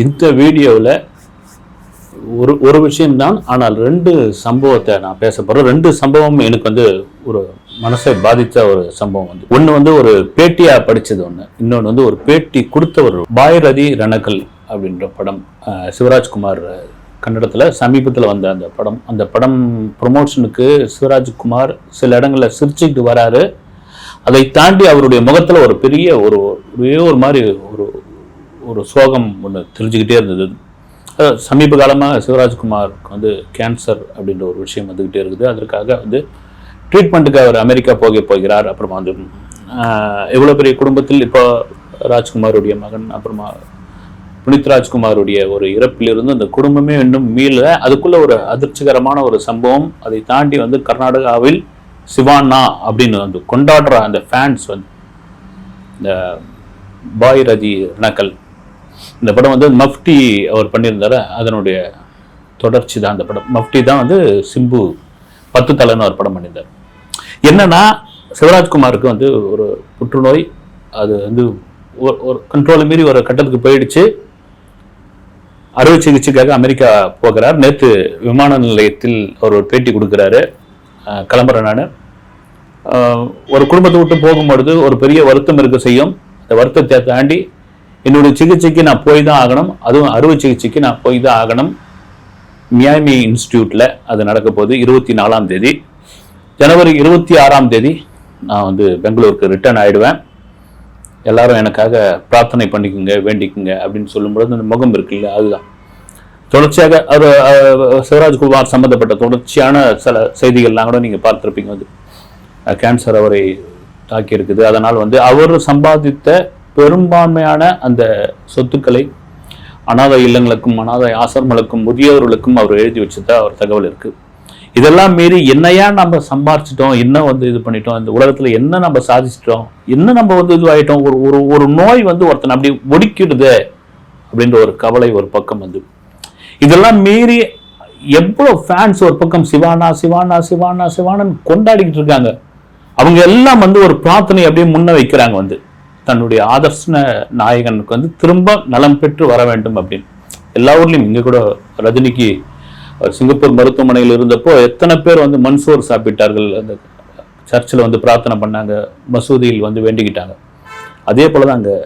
இந்த வீடியோவில் ஒரு ஒரு விஷயம்தான் ஆனால் ரெண்டு சம்பவத்தை நான் பேச போகிறேன் ரெண்டு சம்பவம் எனக்கு வந்து ஒரு மனசை பாதித்த ஒரு சம்பவம் வந்து. ஒன்று வந்து ஒரு பேட்டியாக படித்தது ஒன்று இன்னொன்று வந்து ஒரு பேட்டி கொடுத்த ஒரு பாயரதி ரணக்கல் அப்படின்ற படம். சிவராஜ்குமார் கன்னடத்தில் சமீபத்தில் வந்த அந்த படம். அந்த படம் ப்ரொமோஷனுக்கு சிவராஜ்குமார் சில இடங்களில் சிரிச்சுக்கிட்டு வராரு. அதை தாண்டி அவருடைய முகத்தில் ஒரு பெரிய ஒரு ஒரே ஒரு மாதிரி ஒரு ஒரு சோகம் ஒன்று தெரிஞ்சுக்கிட்டே இருந்தது. அஹ் சமீப காலமாக சிவராஜ்குமாருக்கு வந்து கேன்சர் அப்படின்ற ஒரு விஷயம் வந்துக்கிட்டே இருக்குது. அதற்காக வந்து ட்ரீட்மெண்ட்டுக்கு அவர் அமெரிக்கா போக போகிறார். அப்புறமா வந்து எவ்வளோ பெரிய குடும்பத்தில் இப்போ ராஜ்குமாருடைய மகன் அப்புறமா புனித் ராஜ்குமாருடைய ஒரு இறப்பிலிருந்து அந்த குடும்பமே இன்னும் மீள அதுக்குள்ள ஒரு அதிர்ச்சிகரமான ஒரு சம்பவம். அதை தாண்டி வந்து கர்நாடகாவில் சிவானா அப்படின்னு வந்து கொண்டாடுற அந்த ஃபேன்ஸ் வந்து இந்த பாய் ரஜி நக்கல் இந்த படம் வந்து மஃப்டி அவர் பண்ணியிருந்தாரு. அதனுடைய தொடர்ச்சி தான் அந்த படம். மஃப்டி தான் வந்து சிம்பு பத்து தலைன்னு ஒரு படம் பண்ணியிருந்தார். என்னன்னா சிவராஜ்குமாருக்கு வந்து ஒரு புற்றுநோய் அது வந்து ஒரு- ஒரு கண்ட்ரோலை மீறி ஒரு கட்டத்துக்கு போயிடுச்சு. அறுவை சிகிச்சைக்காக அமெரிக்கா போகிறார். நேற்று விமான நிலையத்தில் அவர் ஒரு பேட்டி கொடுக்குறாரு. கிளம்புறேன் நான். ஒரு குடும்பத்தை விட்டு போகும்பொழுது ஒரு பெரிய வருத்தம் இருக்க செய்யும். அந்த வருத்தத்தை தாண்டி என்னுடைய சிகிச்சைக்கு நான் போய் தான் ஆகணும். அதுவும் அறுவை சிகிச்சைக்கு நான் போய் தான் ஆகணும். மியாமி இன்ஸ்டியூட்டில் அது நடக்க போகுது. இருபத்தி நாலாம் தேதி. ஜனவரி இருபத்தி ஆறாம் தேதி நான் வந்து பெங்களூருக்கு ரிட்டர்ன் ஆகிடுவேன் எல்லாரும் எனக்காக பிரார்த்தனை பண்ணிக்குங்க வேண்டிக்குங்க அப்படின்னு சொல்லும்பொழுது அந்த முகம் இருக்குல்ல அதுதான். தொடர்ச்சியாக அது சிவராஜ் சிவராஜ்குமார் சம்மந்தப்பட்ட தொடர்ச்சியான சில செய்திகள்லாம் கூட நீங்கள் பார்த்துருப்பீங்க. வந்து கேன்சர் அவரை தாக்கி இருக்குது அதனால் வந்து அவர் சம்பாதித்த பெரும்பான்மையான அந்த சொத்துக்களை அனாதை இல்லங்களுக்கும் அனாதை ஆசிரமங்களுக்கும் முதியோர்களுக்கும் அவர் எழுதி வச்சதா ஒரு தகவல் இருக்கு. இதெல்லாம் மீறி என்னையா நம்ம சம்பாரிச்சிட்டோம் என்ன வந்து இது பண்ணிட்டோம் இந்த உலகத்துல என்ன நம்ம சாதிச்சிட்டோம் என்ன நம்ம வந்து இதுவாயிட்டோம் ஒரு ஒரு ஒரு நோய் வந்து ஒருத்தனை அப்படி ஒடுக்கிடுது அப்படின்ற ஒரு கவலை ஒரு பக்கம் வந்து. இதெல்லாம் மீறி எவ்வளோ ஃபேன்ஸ் ஒரு பக்கம் சிவானா சிவானா சிவானா சிவானான்னு கொண்டாடிக்கிட்டு இருக்காங்க. அவங்க எல்லாம் வந்து ஒரு பிரார்த்தனை அப்படியே முன்ன வைக்கிறாங்க வந்து. தன்னுடைய ஆதர்ஷன நாயகனுக்கு வந்து திரும்ப நலம் பெற்று வர வேண்டும் அப்படின்னு. எல்லா ஊர்லேயும் இங்கே கூட ரஜினிக்கு சிங்கப்பூர் மருத்துவமனையில் இருந்தப்போ எத்தனை பேர் வந்து மன்சோர் சாப்பிட்டார்கள் அந்த சர்ச்சில் வந்து பிரார்த்தனை பண்ணாங்க மசூதியில் வந்து வேண்டிக்கிட்டாங்க. அதே போல தான் அங்கே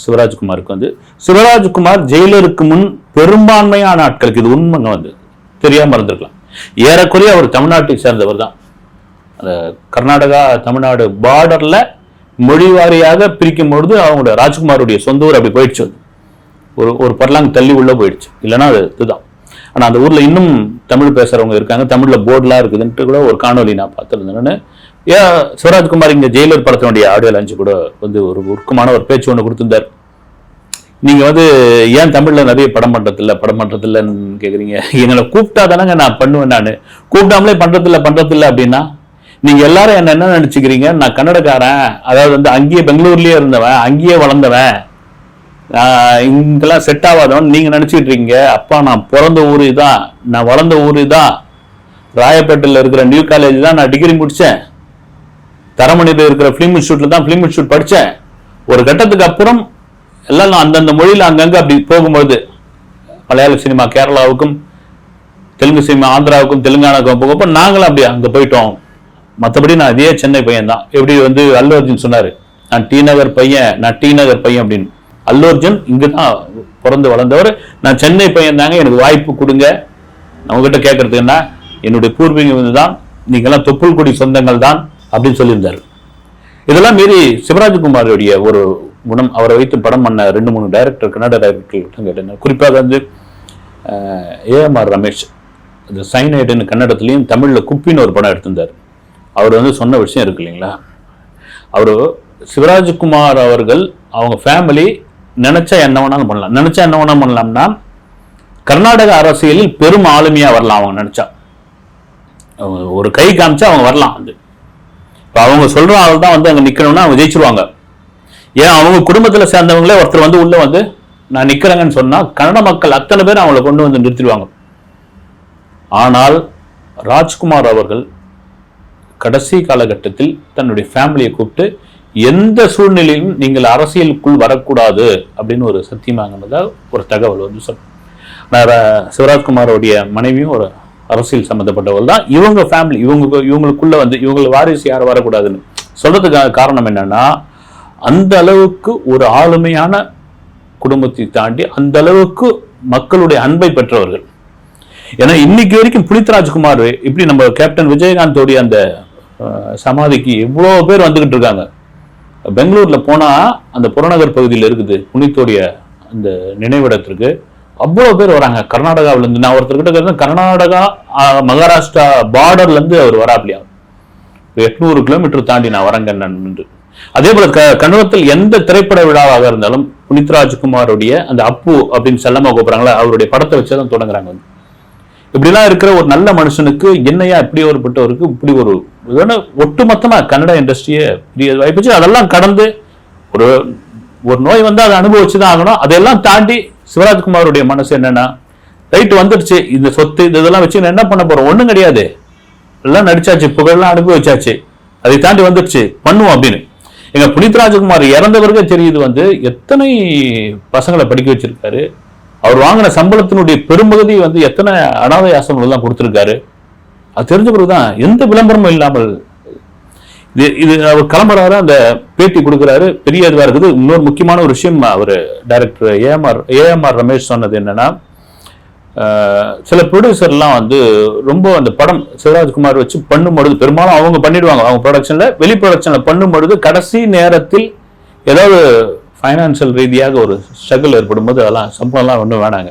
சிவராஜ்குமாருக்கு வந்து. சிவராஜ்குமார் ஜெயிலருக்கு முன் பெரும்பான்மையான ஆட்களுக்கு இது உண்மைங்க வந்து தெரியாமல் இருந்திருக்கலாம் ஏறக்குறைய அவர் தமிழ்நாட்டை சேர்ந்தவர் தான். அந்த கர்நாடகா தமிழ்நாடு பார்டரில் மொழி வாரியாக பிரிக்கும் பொழுது அவங்களோட ராஜ்குமாருடைய சொந்த ஊர் அப்படி போயிடுச்சு அது. ஒரு ஒரு பர்லாங் தள்ளி உள்ளே போயிடுச்சு. இல்லைன்னா அது இதுதான். ஆனால் அந்த ஊரில் இன்னும் தமிழ் பேசுகிறவங்க இருக்காங்க. தமிழில் போர்டுலாம் இருக்குதுன்ட்டு கூட ஒரு காணொலி நான் பார்த்துருந்தேன். ஏன் சிவராஜ்குமார் இங்கே ஜெயிலர் படத்தினுடைய ஆடியோ லஞ்சு கூட வந்து ஒரு உருக்கமான ஒரு பேச்சு ஒன்று கொடுத்துருந்தார். நீங்கள் வந்து ஏன் தமிழில் நிறைய படம் பண்ணுறதில்ல படம் பண்ணுறதில்லன்னு கேட்குறீங்க எங்களை கூப்பிட்டா தானேங்க நான் பண்ணுவேன் நான். கூப்பிட்டாமலே பண்ணுறதில்ல பண்ணுறதில்ல அப்படின்னா? நீங்க எல்லாரும் என்ன என்ன நினைச்சுக்கிறீங்க? நான் கன்னடக்காரன். அதாவது வந்து அங்கேயே பெங்களூர்லயே இருந்தவன் அங்கேயே வளர்ந்தவன். இங்கெல்லாம் செட் ஆகாதவன். நீங்க நினைச்சிட்டு இருக்கீங்க அப்பா நான் பிறந்த ஊர் இதான். நான் வளர்ந்த ஊர் இதான். ராயப்பேட்டையில் இருக்கிற நியூ காலேஜ் தான் நான் டிகிரி முடிச்சேன். தரமணியில் இருக்கிற ஃபிலிம் இன்ஸ்டியூட்ல தான் ஃபிலிம் இன்ஸ்டியூட் படித்தேன் ஒரு கட்டத்துக்கு அப்புறம் எல்லாம் நான் அந்தந்த மொழியில் அங்கங்கே அப்படி போகும்பொழுது மலையாள சினிமா கேரளாவுக்கும் தெலுங்கு சினிமா ஆந்திராவுக்கும் தெலுங்கானாவுக்கும் போகப்போ நாங்களும் அப்படி அங்கே போயிட்டோம். மற்றபடி நான் இதே சென்னை பையன் தான் எப்படி வந்து அல்லு அர்ஜுன் சொன்னார் நான் டி நகர் பையன் நான் டி நகர் பையன் அப்படின்னு. அல்லு அர்ஜுன் இங்கே தான் பிறந்து வளர்ந்தவர். நான் சென்னை பையன் தாங்க எனக்கு வாய்ப்பு கொடுங்க. நான் உங்ககிட்ட கேட்கறதுக்குன்னா என்னுடைய பூர்வீகம் வந்து தான் தொப்புள் கொடி சொந்தங்கள் தான் அப்படின்னு சொல்லியிருந்தார். இதெல்லாம் மீறி சிவராஜ்குமாருடைய ஒரு குணம். அவரை வைத்து படம் பண்ண ரெண்டு மூணு டைரக்டர் கன்னட டைரக்டர் கேட்டேன் குறிப்பாக வந்து ஏஎம்ஆர் ரமேஷ். இந்த சைனைடுன்னு கன்னடத்துலேயும் தமிழில் குப்பின்னு ஒரு படம் எடுத்திருந்தார். அவர் வந்து சொன்ன விஷயம் இருக்கு இல்லைங்களா? அவர் சிவராஜ்குமார் அவர்கள் அவங்க ஃபேமிலி நினைச்சா என்ன வேணாலும் பண்ணலாம். நினைச்சா என்ன வேணாலும் பண்ணலாம்னா கர்நாடக அரசியலில் பெரும் ஆளுமையாக வரலாம் அவங்க நினைச்சா. அவங்க ஒரு கை காமிச்சா அவங்க வரலாம் வந்து இப்போ அவங்க சொல்கிற ஆள் தான் வந்து அங்கே நிற்கணும்னா அவங்க ஜெயிச்சிருவாங்க. ஏன் அவங்க குடும்பத்தில் சேர்ந்தவங்களே ஒருத்தர் வந்து உள்ளே வந்து நான் நிற்கிறேங்கன்னு சொன்னால் கன்னட மக்கள் அத்தனை பேர் அவங்கள கொண்டு வந்து நிறுத்திடுவாங்க. ஆனால் ராஜ்குமார் அவர்கள் கடைசி காலகட்டத்தில் தன்னுடைய ஃபேமிலியை கூப்பிட்டு எந்த சூழ்நிலையிலும் நீங்கள் அரசியலுக்குள் வரக்கூடாது அப்படின்னு ஒரு சத்தியமாங்கினதா ஒரு தகவல் வந்து சொல் சிவராஜ்குமாரோடைய மனைவியும் ஒரு அரசியல் சம்மந்தப்பட்டவர்கள் தான். இவங்க ஃபேமிலி இவங்க இவங்களுக்குள்ள வந்து இவங்க வாரிசு யாரும் வரக்கூடாதுன்னு சொல்றதுக்கான காரணம் என்னன்னா அந்த அளவுக்கு ஒரு ஆளுமையான குடும்பத்தை தாண்டி அந்த அளவுக்கு மக்களுடைய அன்பை பெற்றவர்கள். ஏன்னா இன்னைக்கு வரைக்கும் புனித் ராஜ்குமார் இப்படி நம்ம கேப்டன் விஜயகாந்தோடைய அந்த சமாதிக்கு எவ்வளோ பேர் வந்துகிட்டு இருக்காங்க. பெங்களூர்ல போனா அந்த புறநகர் பகுதியில் இருக்குது புனித்தோடைய அந்த நினைவிடத்திற்கு. அவ்வளோ பேர் வராங்க. கர்நாடகாவுல இருந்து நான் ஒருத்தர்கிட்ட கேட்டேன், கர்நாடகா மகாராஷ்டிரா பார்டர்ல இருந்து அவர் வராப்லையா? எட்நூறு கிலோமீட்டர் தாண்டி நான் வரேங்க நின்று. அதே போல க கன்னடத்தில் எந்த திரைப்பட விழாவாக இருந்தாலும் புனித் ராஜ்குமாருடைய அந்த அப்பு அப்படின்னு செல்லமாக கூப்பிட்றாங்களா அவருடைய படத்தை வச்சு தான் தொடங்குறாங்க வந்து. இப்படிலாம் இருக்கிற ஒரு நல்ல மனுஷனுக்கு என்னையா இப்படி ஒரு பட்டவருக்கு இப்படி ஒரு ஒட்டுமொத்தமா கன்னட இண்டஸ்ட்ரியே பெரிய வாய்ப்புச்சு அதெல்லாம் கடந்து ஒரு ஒரு நோய் வந்து அதை அனுபவிச்சு தான் ஆகணும். அதையெல்லாம் தாண்டி சிவராஜ்குமாருடைய மனசு என்னன்னா ரைட்டு வந்துடுச்சு இந்த சொத்து இது இதெல்லாம் வச்சு நான் என்ன பண்ண போறோம் ஒண்ணும் கிடையாது. எல்லாம் நடிச்சாச்சு புகழெல்லாம் அனுபவிச்சாச்சு. அதை தாண்டி வந்துடுச்சு பண்ணுவோம் அப்படின்னு. எங்க புனித் ராஜகுமார் இறந்த பிறகு தெரியுது வந்து எத்தனை பசங்களை படிக்க வச்சிருக்காரு. அவர் வாங்கின சம்பளத்தினுடைய பெரும்பகுதி வந்து எத்தனை அனாதை ஆசிரமங்கள் தான் கொடுத்துருக்காரு? அது தெரிஞ்ச பிறகுதான் எந்த விளம்பரமும் இல்லாமல் இது இது அவர் கிளம்புறாரு அந்த பேட்டி கொடுக்குறாரு. பெரிய இதுவாக இருக்குது. இன்னொரு முக்கியமான ஒரு விஷயம் அவர் டைரக்டர் ஏஎம்ஆர் ஏஎம்ஆர் ரமேஷ் சொன்னது என்னன்னா சில ப்ரொடியூசர்லாம் வந்து ரொம்ப அந்த படம் சிவராஜ்குமார் வச்சு பண்ணும்பொழுது பெரும்பாலும் அவங்க பண்ணிடுவாங்க. அவங்க ப்ரொடக்ஷனில் வெளி ப்ரொடக்ஷனில் பண்ணும்பொழுது கடைசி நேரத்தில் ஏதாவது ஃபைனான்சியல் ரீதியாக ஒரு ஸ்ட்ரகிள் ஏற்படும் போது அதெல்லாம் சம்பளம்லாம் ஒன்றும் வேணாங்க.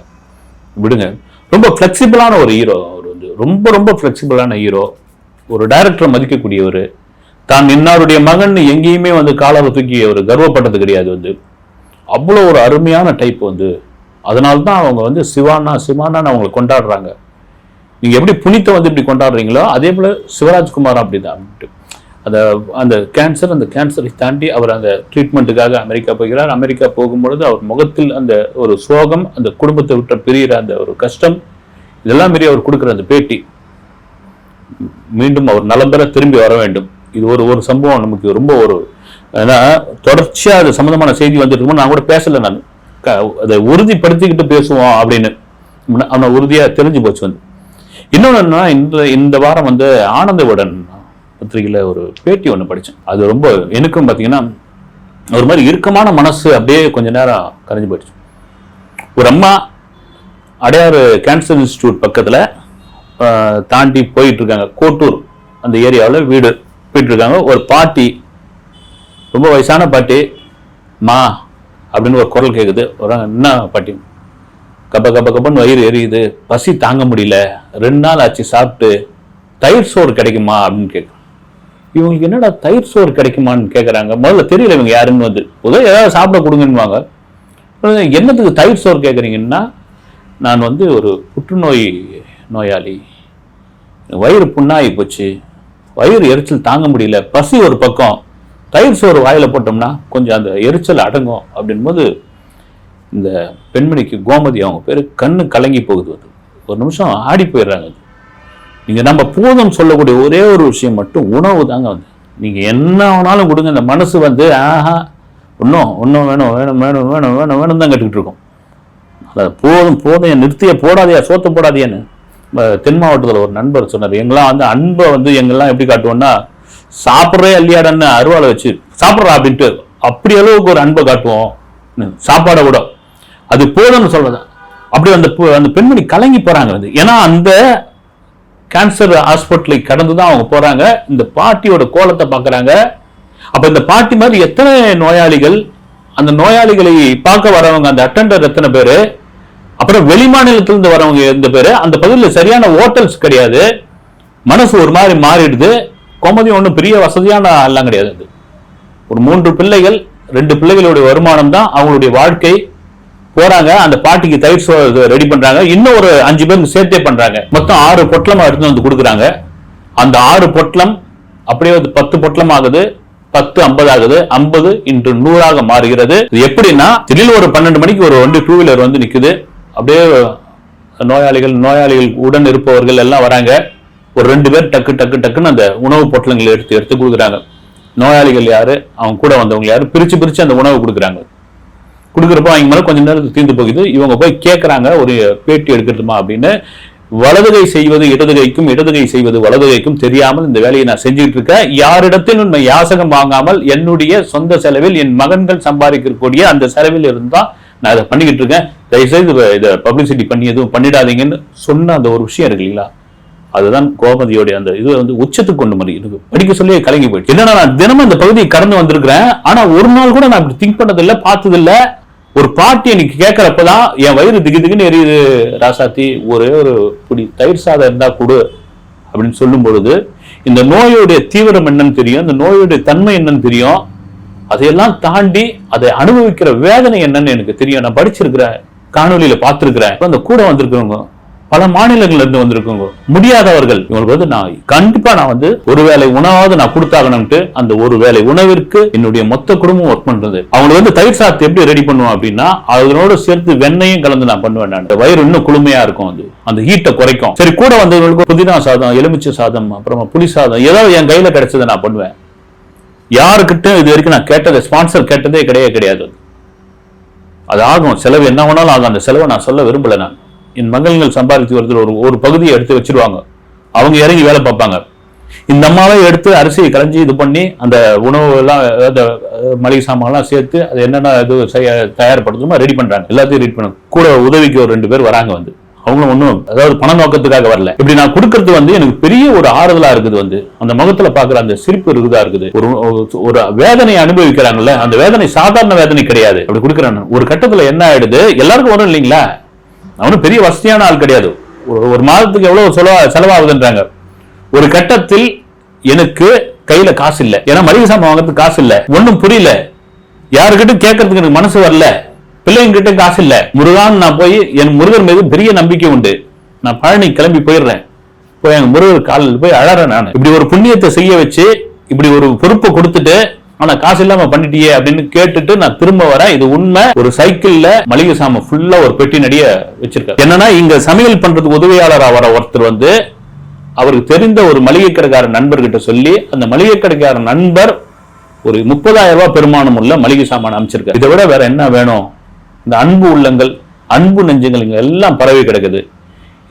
விடுங்க. ரொம்ப ஃப்ளெக்சிபிளான ஒரு ஹீரோ அவர் வந்து. ரொம்ப ரொம்ப ஃப்ளெக்சிபிளான ஹீரோ ஒரு டைரக்டரை மதிக்கக்கூடியவர். தான் இன்னாருடைய மகன் எங்கேயுமே வந்து காலாவை தூக்கி அவர் கர்வப்பட்டது கிடையாது வந்து. அவ்வளோ ஒரு அருமையான டைப் வந்து. அதனால தான் அவங்க வந்து சிவானா சிவானான்னு அவங்களை கொண்டாடுறாங்க. நீங்கள் எப்படி புனித்தை வந்து இப்படி கொண்டாடுறீங்களோ அதே போல் சிவராஜ்குமார் அப்படிதான். அப்படின்ட்டு அந்த அந்த கேன்சர் அந்த கேன்சரை தாண்டி அவர் அந்த ட்ரீட்மெண்ட்டுக்காக அமெரிக்கா போகிறார். அமெரிக்கா போகும்பொழுது அவர் முகத்தில் அந்த ஒரு சோகம் அந்த குடும்பத்தை விட்ட பிரிகிற அந்த ஒரு கஷ்டம் இதெல்லாம் மீறி அவர் கொடுக்குற அந்த பேட்டி. மீண்டும் அவர் நலம் பெற திரும்பி வர வேண்டும். இது ஒரு ஒரு சம்பவம் நமக்கு ரொம்ப ஒரு ஏன்னா தொடர்ச்சியாக அது சம்மந்தமான செய்தி வந்துட்டு இருக்கும்போது நான் கூட பேசல நான். க- அதை உறுதிப்படுத்திக்கிட்டு பேசுவோம் அப்படின்னு. அவனை உறுதியாக தெரிஞ்சு போச்சு வந்து. இன்னொன்று என்னன்னா இந்த இந்த வாரம் வந்து ஆனந்தவுடன் பத்திரிகையில் ஒரு பேட்டி ஒன்று படித்தேன் அது ரொம்ப எனக்கும் பார்த்தீங்கன்னா ஒரு மாதிரி இறுக்கமான மனசு அப்படியே கொஞ்ச நேரம் கரைஞ்சு போயிடுச்சு. ஒரு அம்மா அடையாறு கேன்சர் இன்ஸ்டியூட் பக்கத்தில் தாண்டி போயிட்டுருக்காங்க கோட்டூர் அந்த ஏரியாவில் வீடு போயிட்டுருக்காங்க ஒரு பாட்டி ரொம்ப வயசான பாட்டி மா அப்படின்னு ஒரு குரல் கேட்குது ஒரு என்ன பாட்டி? கப கப்ப கப்பன்னு வயிறு எரியுது. பசி தாங்க முடியல. ரெண்டு நாள் ஆச்சு சாப்பிட்டு தயிர் சோறு கிடைக்குமா? அப்படின்னு கேட்குறேன் இவங்களுக்கு என்னடா தயிர் சோறு கிடைக்குமான்னு கேட்குறாங்க முதல்ல தெரியல இவங்க யாருன்னு வந்து. உதவி ஏதாவது சாப்பிட கொடுங்கன்னுவாங்க. என்னத்துக்கு தயிர் சோறு கேட்குறீங்கன்னா நான் வந்து ஒரு புற்றுநோய் நோயாளி. வயிறு புண்ணாகி போச்சு. வயிறு எரிச்சல் தாங்க முடியல. பசி ஒரு பக்கம். தயிர் சோறு வாயில் போட்டோம்னா கொஞ்சம் அந்த எரிச்சல் அடங்கும். அப்படின்போது இந்த பெண்மணிக்கு கோமதி அவங்க பேர் கண்ணு கலங்கி போகுது. அது ஒரு நிமிஷம் ஆடி போயிடுறாங்க நீங்கள் நம்ம போதும் சொல்லக்கூடிய ஒரே ஒரு விஷயம் மட்டும் உணவு தாங்க வந்து நீங்கள் என்ன வேணாலும் கொடுங்க இந்த மனசு வந்து ஆஹா ஒன்றும் ஒன்றும் வேணும் வேணும் வேணும் வேணும் வேணும் வேணும் தான் கட்டுக்கிட்டு இருக்கோம். அதை போதும் போதும் என் நிறுத்திய போடாதையா சோத்த போடாதையான்னு. தென் மாவட்டத்தில் ஒரு நண்பர் சொன்னார் எங்கெல்லாம் வந்து அன்பை வந்து எங்கெல்லாம் எப்படி காட்டுவோம்னா சாப்பிட்றே இல்லையாடன்னு அருவாளை வச்சு சாப்பிட்றா அப்படின்ட்டு அப்படி அளவுக்கு ஒரு அன்பை காட்டுவோம். சாப்பாடை கூட அது போதும்னு சொல்றது அப்படி அந்த அந்த பெண்மணி கலங்கி போறாங்க வந்து ஏன்னா அந்த கேன்சர் ஹாஸ்பிட்டலை கடந்து தான் அவங்க போறாங்க. இந்த பாட்டியோட கோலத்தை பார்க்குறாங்க. அப்போ இந்த பாட்டி மாதிரி எத்தனை நோயாளிகள் அந்த நோயாளிகளை பார்க்க வரவங்க அந்த அட்டெண்டர் எத்தனை பேர்? அப்புறம் வெளிமாநிலத்திலிருந்து வரவங்க எந்த பேர்? அந்த பகுதியில் சரியான ஹோட்டல்ஸ் கிடையாது. மனசு ஒரு மாதிரி மாறிடுது. கோமதி ஒன்றும் பெரிய வசதியான எல்லாம் கிடையாது அது. ஒரு மூன்று பிள்ளைகள் ரெண்டு பிள்ளைகளுடைய வருமானம் தான் அவங்களுடைய வாழ்க்கை. போறாங்க அந்த பாட்டிக்கு தயிர் சோறு ரெடி பண்றாங்க. இன்னும் ஒரு அஞ்சு பேருக்கு சேர்த்தே பண்றாங்க. மொத்தம் ஆறு பொட்டலமா எடுத்து வந்து கொடுக்குறாங்க. அந்த ஆறு பொட்டலம் அப்படியே வந்து பத்து பொட்டலம் ஆகுது. பத்து ஐம்பது ஆகுது. ஐம்பது இன்று நூறாக மாறுகிறது. எப்படின்னா திடீர் ஒரு பன்னெண்டு மணிக்கு ஒரு வண்டி டூ வீலர் வந்து நிக்குது. அப்படியே நோயாளிகள் நோயாளிகள் உடன் இருப்பவர்கள் எல்லாம் வராங்க. ஒரு ரெண்டு பேர் டக்கு டக்கு டக்குன்னு அந்த உணவு பொட்டலங்களை எடுத்து எடுத்து கொடுக்குறாங்க. நோயாளிகள் யாரு? அவங்க கூட வந்தவங்க யாரு? பிரிச்சு பிரிச்சு அந்த உணவு கொடுக்குறாங்க. கொடுக்குறப்ப அவங்க மேலே கொஞ்ச நேரம் தீர்ந்து போகுது. இவங்க போய் கேட்குறாங்க ஒரு பேட்டி எடுக்கட்டுமா அப்படின்னு. வலதுகை செய்வது இடதுகைக்கும் இடதுகை செய்வது வலதுகைக்கும் தெரியாமல் இந்த வேலையை நான் செஞ்சுட்டு இருக்கேன் யாரிடத்திலும் நான் யாசகம் வாங்காமல் என்னுடைய சொந்த செலவில் என் மகன்கள் சம்பாதிக்கக்கூடிய அந்த செலவில் இருந்தால் நான் அதை பண்ணிக்கிட்டு இருக்கேன் தயவுசெய்து இதை- பப்ளிசிட்டி பண்ணி எதுவும் பண்ணிடாதீங்கன்னு சொன்ன அந்த ஒரு விஷயம் இருக்கு இல்லைங்களா? அதுதான் கோமதியோடைய அந்த இது வந்து உச்சத்துக்கு கொண்டு மாதிரி இருக்கு படிக்க சொல்லி கலங்கி போயிடுச்சு. என்னன்னா நான் தினமும் இந்த பகுதியை கடந்து வந்திருக்கிறேன். ஆனா ஒரு நாள் கூட நான் அப்படி திங்க் பண்ணதில்லை பார்த்ததில்ல. ஒரு பாட்டி எனக்கு கேட்கறப்பதான் என் வயிறு திகு திகுன்னு எரியுது ராசாத்தி. ஒரே ஒரு புடி. தயிர் சாதம் இருந்தா கொடு அப்படின்னு சொல்லும் பொழுது இந்த நோயுடைய தீவிரம் என்னன்னு தெரியும் இந்த நோயுடைய தன்மை என்னன்னு தெரியும். அதையெல்லாம் தாண்டி அதை அனுபவிக்கிற வேதனை என்னன்னு எனக்கு தெரியும். நான் படிச்சிருக்கிறேன் காணொலியில பார்த்திருக்கிறேன். அந்த கூட வந்திருக்கிறவங்க பல மாநிலங்கள்ல இருந்து வந்திருக்கவங்க முடியாதவர்கள். இவங்களுக்கு வந்து நான் கண்டிப்பா நான் வந்து ஒருவேளை உணவாவது நான் கொடுத்தாகணும்ட்டு அந்த ஒரு வேளை உணவிற்கு என்னுடைய மொத்த குடும்பம் ஒர்க் பண்றது. அவங்களுக்கு வந்து தயிர் சாத்து எப்படி ரெடி பண்ணுவோம் அப்படின்னா அதனோட சேர்த்து வெண்ணையும் கலந்து நான் பண்ணுவேன் நான். வயிறு இன்னும் குளுமையா இருக்கும் அது. அந்த ஹீட்டை குறைக்கும். சரி கூட வந்தவங்களுக்கு புதினா சாதம் எலுமிச்சை சாதம் அப்புறமா புளி சாதம் ஏதாவது என் கையில கிடைச்சதை நான் பண்ணுவேன். யாருக்கிட்ட இது வரைக்கும் நான் கேட்டதை ஸ்பான்சர் கேட்டதே கிடையவே கிடையாது. அது ஆகும். செலவு என்ன வேணாலும் ஆகும். அந்த செலவை நான் சொல்ல விரும்பல நான். என் மகள்கள் சம்பாதித்து ஒருத்தர் ஒரு ஒரு பகுதியை எடுத்து வச்சிருவாங்க. அவங்க இறங்கி வேலை பார்ப்பாங்க. இந்த அம்மாவை எடுத்து அரிசியை கலைஞ்சி இது பண்ணி அந்த உணவு எல்லாம் அந்த மளிகை சாமான்லாம் சேர்த்து அது என்னென்ன இது செய்ய தயார்படுத்தணுமோ ரெடி பண்றாங்க. எல்லாத்தையும் ரெடி பண்ண கூட உதவிக்கு ஒரு ரெண்டு பேர் வராங்க வந்து. அவங்களும் ஒன்றும் அதாவது பண நோக்கத்துக்காக வரல. இப்படி நான் கொடுக்கறது வந்து எனக்கு பெரிய ஒரு ஆறுதலா இருக்குது வந்து. அந்த முகத்துல பாக்குற அந்த சிரிப்பு இருக்குதா இருக்குது. ஒரு ஒரு வேதனை அனுபவிக்கிறாங்கல்ல அந்த வேதனை சாதாரண வேதனை கிடையாது. அப்படி கொடுக்குறாங்க. ஒரு கட்டத்துல என்ன ஆயிடுது? எல்லாருக்கும் வரும் இல்லைங்களா? அவனும் பெரிய வசதியான ஆள் கிடையாது. ஒரு- மாதத்துக்கு எவ்வளவு செலவா செலவாகுதுன்றாங்க. ஒரு கட்டத்தில் எனக்கு கையில காசு இல்லை. ஏன்னா மளிகை சாமான் வாங்குறதுக்கு காசு இல்லை. ஒன்றும் புரியல. யாருக்கிட்ட கேட்கறதுக்கு எனக்கு மனசு வரல. பிள்ளைங்கிட்ட காசு இல்லை. முருகான் நான் போய் என் முருகர் மீது பெரிய நம்பிக்கை உண்டு. நான் பழனி கிளம்பி போயிடுறேன். போய் எங்க முருகர் காலில் போய் அழறேன் நான். இப்படி ஒரு புண்ணியத்தை செய்ய வச்சு இப்படி ஒரு பொறுப்பை கொடுத்துட்டு ஆனா காசு இல்லாம பண்ணிட்டியே அப்படின்னு கேட்டுட்டு நான் திரும்ப வரேன். இது உண்மை. ஒரு சைக்கிள்ல மளிகை சாமான் ஃபுல்லா ஒரு பெட்டி நடிய வச்சிருக்காரு. என்னன்னா இங்க சமையல் பண்றதுக்கு உதவியாளரா வர ஒருத்தர் வந்து அவருக்கு தெரிந்த ஒரு மளிகை கடைக்கார நண்பர்கிட்ட சொல்லி அந்த மளிகை கடைக்கார நண்பர் ஒரு முப்பதாயிரம் ரூபாய் பெருமானம் உள்ள மளிகை சாமான் அமைச்சிருக்காரு இதை விட வேற என்ன வேணும்? இந்த அன்பு உள்ளங்கள் அன்பு நெஞ்சங்கள் இங்க எல்லாம் பரவி கிடக்குது.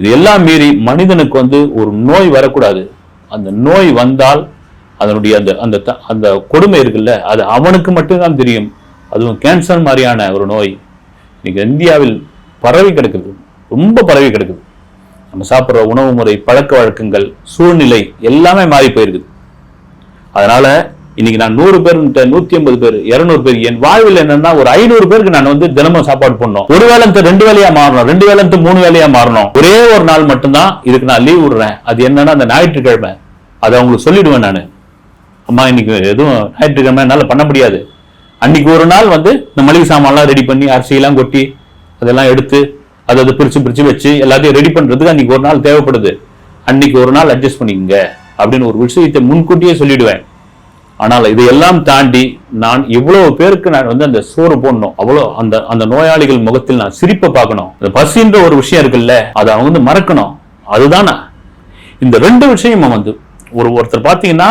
இது எல்லாம் மீறி மனிதனுக்கு வந்து ஒரு நோய் வரக்கூடாது. அந்த நோய் வந்தால் அதனுடைய அந்த அந்த த- அந்த கொடுமை இருக்குல்ல அது அவனுக்கு மட்டும்தான் தெரியும். அதுவும் கேன்சர் மாதிரியான ஒரு நோய். இன்னைக்கு இந்தியாவில் பரவி கிடக்குது. ரொம்ப பரவி கிடக்குது. நம்ம சாப்பிட்ற உணவு முறை பழக்க வழக்கங்கள் சூழ்நிலை எல்லாமே மாறி போயிருக்குது. அதனால இன்னைக்கு நான் நூறு பேர் நூத்தி ஐம்பது பேர் இருநூறு பேர் என் வாழ்வில் என்னன்னா ஒரு ஐநூறு பேருக்கு நான் வந்து தினமும் சாப்பாடு பண்ணோம் ஒரு வேலை ரெண்டு வேலையா மாறணும். ரெண்டு வேலை மூணு வேலையா மாறணும். ஒரே ஒரு நாள் மட்டும்தான் இதுக்கு நான் லீவ் விடுறேன். அது என்னன்னா அந்த ஞாயிற்றுக்கிழமை. அதை அவங்களுக்கு சொல்லிடுவேன் நான். அம்மா இன்னைக்கு எதுவும் ஞாயிற்றுக்கிழமை என்னால பண்ண முடியாது. அன்னைக்கு ஒரு நாள் வந்து இந்த மளிகை சாமான்லாம் ரெடி பண்ணி அரிசியெல்லாம் கொட்டி அதெல்லாம் எடுத்து அதை அதை பிரிச்சு பிரிச்சு வச்சு எல்லாத்தையும் ரெடி பண்றதுக்கு அன்னைக்கு ஒரு நாள் தேவைப்படுது. அன்னைக்கு ஒரு நாள் அட்ஜஸ்ட் பண்ணிக்கங்க அப்படின்னு ஒரு விஷயத்தை முன்கூட்டியே சொல்லிடுவேன். ஆனால் இதையெல்லாம் தாண்டி நான் இவ்வளவு பேருக்கு நான் வந்து அந்த சோறு போடணும் அவ்வளோ அந்த அந்த நோயாளிகள் முகத்தில் நான் சிரிப்பை பார்க்கணும். இந்த பசின்ற ஒரு விஷயம் இருக்குல்ல அதை அவங்க வந்து மறக்கணும். அதுதானா? இந்த ரெண்டு விஷயமும் வந்து ஒரு ஒருத்தர் பார்த்தீங்கன்னா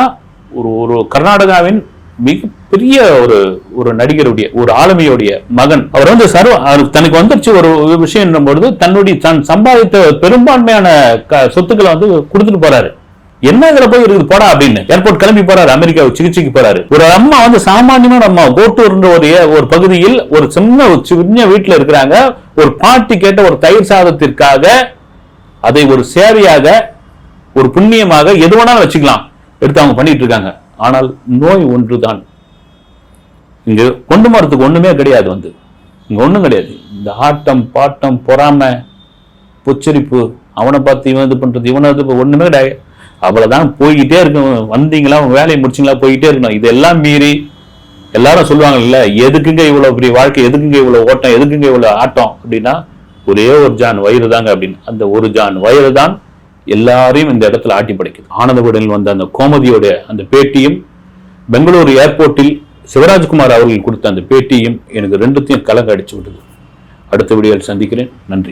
ஒரு ஒரு கர்நாடகாவின் மிகப்பெரிய ஒரு ஒரு நடிகருடைய ஒரு ஆளுமையுடைய மகன். அவர் வந்து சர்வ தனக்கு வந்துருச்சு ஒரு விஷயம் பொழுது தன்னுடைய தன் சம்பாதித்த பெரும்பான்மையான க- சொத்துக்களை வந்து கொடுத்துட்டு போறாரு. என்ன இதுல போய் இருக்குது? போடா அப்படின்னு. ஏர்போர்ட் கிளம்பி போறாரு. அமெரிக்கா சிகிச்சைக்கு போறாரு. ஒரு அம்மா வந்து சாமானியமான அம்மா. கோட்டூர்ன்ற ஒரு ஒரு பகுதியில் ஒரு சின்ன ஒரு சின்ன வீட்டுல இருக்கிறாங்க. ஒரு பாட்டி கேட்ட ஒரு தயிர் சாதத்திற்காக அதை ஒரு சேவையாக ஒரு புண்ணியமாக எது வேணாலும் வச்சுக்கலாம். எடுத்து அவங்க பண்ணிட்டு இருக்காங்க. ஆனால் நோய் ஒன்று தான் இங்க கொண்டு மரத்துக்கு ஒண்ணுமே கிடையாது வந்து. இங்க ஒண்ணும் கிடையாது. இந்த ஆட்டம் பாட்டம் பொறாமை பொச்சரிப்பு அவனை பார்த்து இவன் இது பண்றது இவனை இது ஒண்ணுமே கிடையாது. அவ்வளவுதான் போய்கிட்டே இருக்கும். வந்தீங்களா? வேலையை முடிச்சிங்களா? போய்கிட்டே இருக்கணும். இதெல்லாம் மீறி எல்லாரும் சொல்லுவாங்க இல்ல எதுக்குங்க இவ்வளவு பெரிய வாழ்க்கை? எதுக்குங்க இவ்வளவு ஓட்டம்? எதுக்குங்க இவ்வளவு ஆட்டம்? அப்படின்னா ஒரே ஒரு ஜான் வயிறு தாங்க அப்படின்னு. அந்த ஒரு ஜான் வயிறு தான் எல்லாரையும் இந்த இடத்துல ஆட்டி படைக்குது. ஆனந்தகுடனில் வந்த அந்த கோமதியோட அந்த பேட்டியும் பெங்களூரு ஏர்போர்ட்டில் சிவராஜ்குமார் அவர்கள் கொடுத்த அந்த பேட்டியும் எனக்கு ரெண்டுத்தையும் கலங்க அடிச்சு விடுது அடுத்த வீடியோவில் சந்திக்கிறேன். நன்றி.